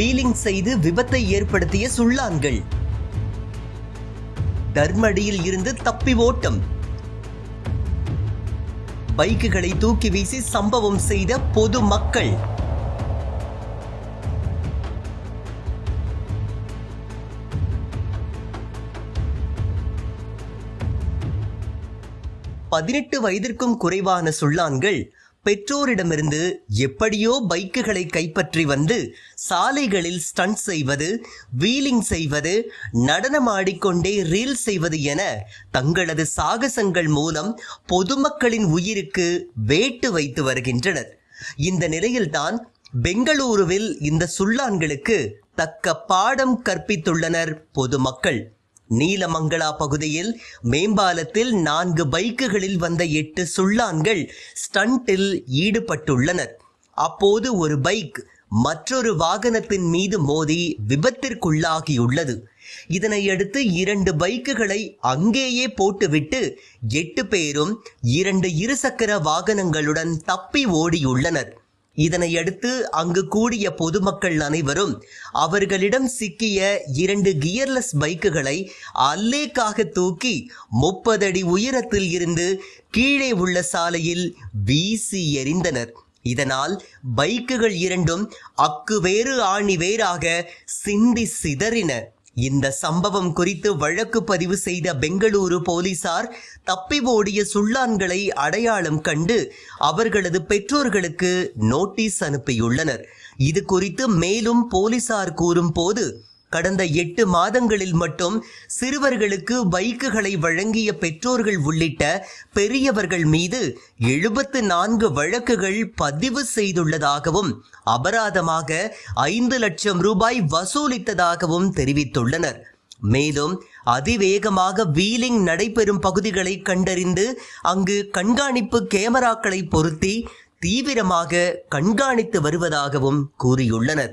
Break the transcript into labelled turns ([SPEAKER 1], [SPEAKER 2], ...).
[SPEAKER 1] Wheeling செய்து விபத்தை ஏற்படுத்திய சுள்ளான்கள். தர்மடியில் இருந்து தப்பி ஓட்டம். பைக்குகளை தூக்கி வீசி சம்பவம் செய்த பொது மக்கள். பதினெட்டு வயதிற்கும் குறைவான சுள்ளான்கள் பெற்றோரிடமிருந்து எப்படியோ பைக்குகளை கைப்பற்றி வந்து சாலைகளில் ஸ்டண்ட் செய்வது வீலிங் செய்வது நடனமாடிக்கொண்டே ரீல் செய்வது என தங்களது சாகசங்கள் மூலம் பொதுமக்களின் உயிருக்கு வேட்டு வைத்து வருகின்றனர். இந்த நிலையில்தான் பெங்களூருவில் இந்த சுள்ளான்களுக்கு தக்க பாடம் கற்பித்துள்ளனர் பொதுமக்கள். நீலமங்களா பகுதியில் மேம்பாலத்தில் நான்கு பைக்குகளில் வந்த எட்டு சுள்ளான்கள் ஸ்டண்டில் ஈடுபட்டுள்ளனர். அப்போது ஒரு பைக் மற்றொரு வாகனத்தின் மீது மோதி விபத்திற்குள்ளாகியுள்ளது. இதனையடுத்து இரண்டு பைக்குகளை அங்கேயே போட்டுவிட்டு எட்டு பேரும் இரண்டு இருசக்கர வாகனங்களுடன் தப்பி ஓடியுள்ளனர். இதனையடுத்து அங்கு கூடிய பொதுமக்கள் அனைவரும் அவர்களிடம் சிக்கிய இரண்டு கியர்லெஸ் பைக்குகளை அல்லேக்காக தூக்கி முப்பது அடி உயரத்தில் இருந்து கீழே உள்ள சாலையில் வீசி எறிந்தனர். இதனால் பைக்குகள் இரண்டும் அக்கு வேறு ஆணி வேறாக சிந்தி சிதறின. இந்த சம்பவம் குறித்து வழக்கு பதிவு செய்த பெங்களூரு போலீசார் தப்பி ஓடிய சுள்ளான்களை அடையாளம் கண்டு அவர்களது பெற்றோர்களுக்கு நோட்டீஸ் அனுப்பியுள்ளனர். இது குறித்து மேலும் போலீசார் கூறும் போது கடந்த எட்டு மாதங்களில் மட்டும் சிறுவர்களுக்கு பைக்குகளை வழங்கிய பெற்றோர்கள் உள்ளிட்ட பெரியவர்கள் மீது எழுபத்து நான்கு வழக்குகள் பதிவு செய்துள்ளதாகவும் அபராதமாக ஐந்து லட்சம் ரூபாய் வசூலித்ததாகவும் தெரிவித்துள்ளனர். மேலும் அதிவேகமாக வீலிங் நடைபெறும் பகுதிகளை கண்டறிந்து அங்கு கண்காணிப்பு கேமராக்களை பொருத்தி தீவிரமாக கண்காணித்து வருவதாகவும் கூறியுள்ளனர்.